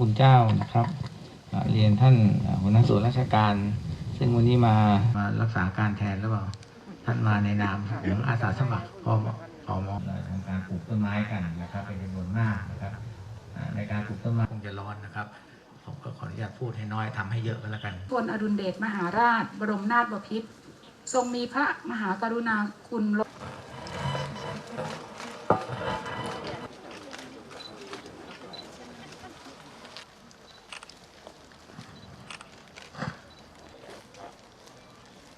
คุณเจ้านะครับเรียนท่านหัวหน้าส่วนราชการ ซึ่งวันนี้มามารักษาการแทนหรือเปล่าท่านมาในนามของอาสาสมัครพมพมทำการปลูกต้นไม้กันนะครับเป็นจำนวนมากนะครับในการปลูกต้นไม้คงจะร้อนนะครับผมก็ขออนุญาตพูดให้น้อยทำให้เยอะก็แล้วกันพลอดุลเดชมหาราช บรมนาถบพิตรทรงมีพระมหากรุณาคุณ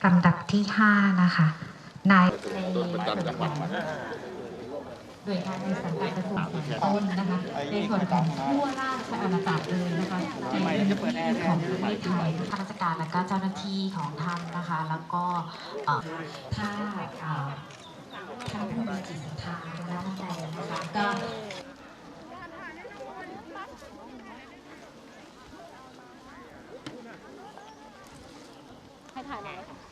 ล้นลำดับที่ 5 นะคะ นายในโดยงานในสังกัดกระทรวงสาธารณสุขนะคะ ในส่วนของทั่วราชอาณาจักรเลยนะคะในพื้นที่ของประเทศไทยข้าราชการและก็เจ้าหน้าที่ของท่านนะคะ แล้วก็เอ่อถ้าท่านผู้มีจิตศรัทธาในด้านใดนะคะก็ให้ถ่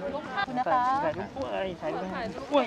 หน่อยค่ะยังขอบคุณนะคะ ถ่ายรูปกล้วยถ่ายรูปกล้วย